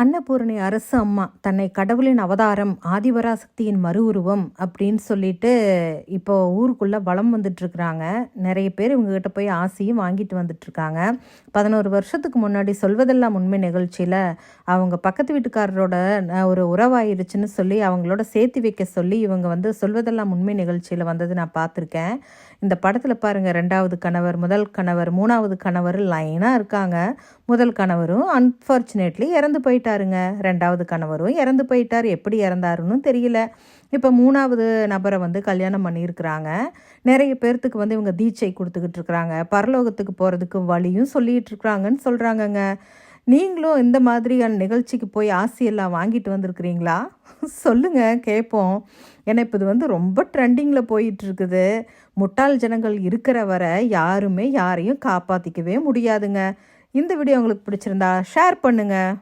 அன்னபூரணி அரசு அம்மா தன்னை கடவுளின் அவதாரம் ஆதிபராசக்தியின் மறு உருவம் அப்படின்னு சொல்லிட்டு இப்போ ஊருக்குள்ளே வலம் வந்துட்டுருக்குறாங்க. நிறைய பேர் இவங்ககிட்ட போய் ஆசையும் வாங்கிட்டு வந்துட்டுருக்காங்க. பதினோரு வருஷத்துக்கு முன்னாடி சொல்வதெல்லாம் உண்மை நிகழ்ச்சியில் அவங்க பக்கத்து வீட்டுக்காரரோட ஒரு உறவாயிருச்சுன்னு சொல்லி அவங்களோட சேர்த்து வைக்க சொல்லி இவங்க வந்து சொல்வதெல்லாம் உண்மை நிகழ்ச்சியில் வந்தது நான் பார்த்துருக்கேன். இந்த படத்தில் பாருங்கள் ரெண்டாவது கணவர் முதல் கணவர் மூணாவது கணவர் லைனாக இருக்காங்க. முதல் கணவரும் அன்ஃபார்ச்சுனேட்லி இறந்து போயிட்டாருங்க. ரெண்டாவது கணவரும் இறந்து போயிட்டார். எப்படி இறந்தாருன்னு தெரியல. இப்போ மூணாவது நபரை வந்து கல்யாணம் பண்ணியிருக்கிறாங்க. நிறைய பேர்த்துக்கு வந்து இவங்க தீட்சை கொடுத்துக்கிட்டு இருக்கிறாங்க. பரலோகத்துக்கு போகிறதுக்கு வழியும் சொல்லிகிட்டு இருக்கிறாங்கன்னு சொல்கிறாங்கங்க நீங்களும் இந்த மாதிரியான நிகழ்ச்சிக்கு போய் ஆசையெல்லாம் வாங்கிட்டு வந்திருக்கிறீங்களா? சொல்லுங்கள் கேட்போம் ஏன்னா இப்போ இது வந்து ரொம்ப ட்ரெண்டிங்கில் போயிட்டுருக்குது. முட்டாள் ஜனங்கள் இருக்கிற வரை யாருமே யாரையும் காப்பாற்றிக்கவே முடியாதுங்க. இந்த வீடியோ உங்களுக்கு பிடிச்சிருந்தா ஷேர் பண்ணுங்கள்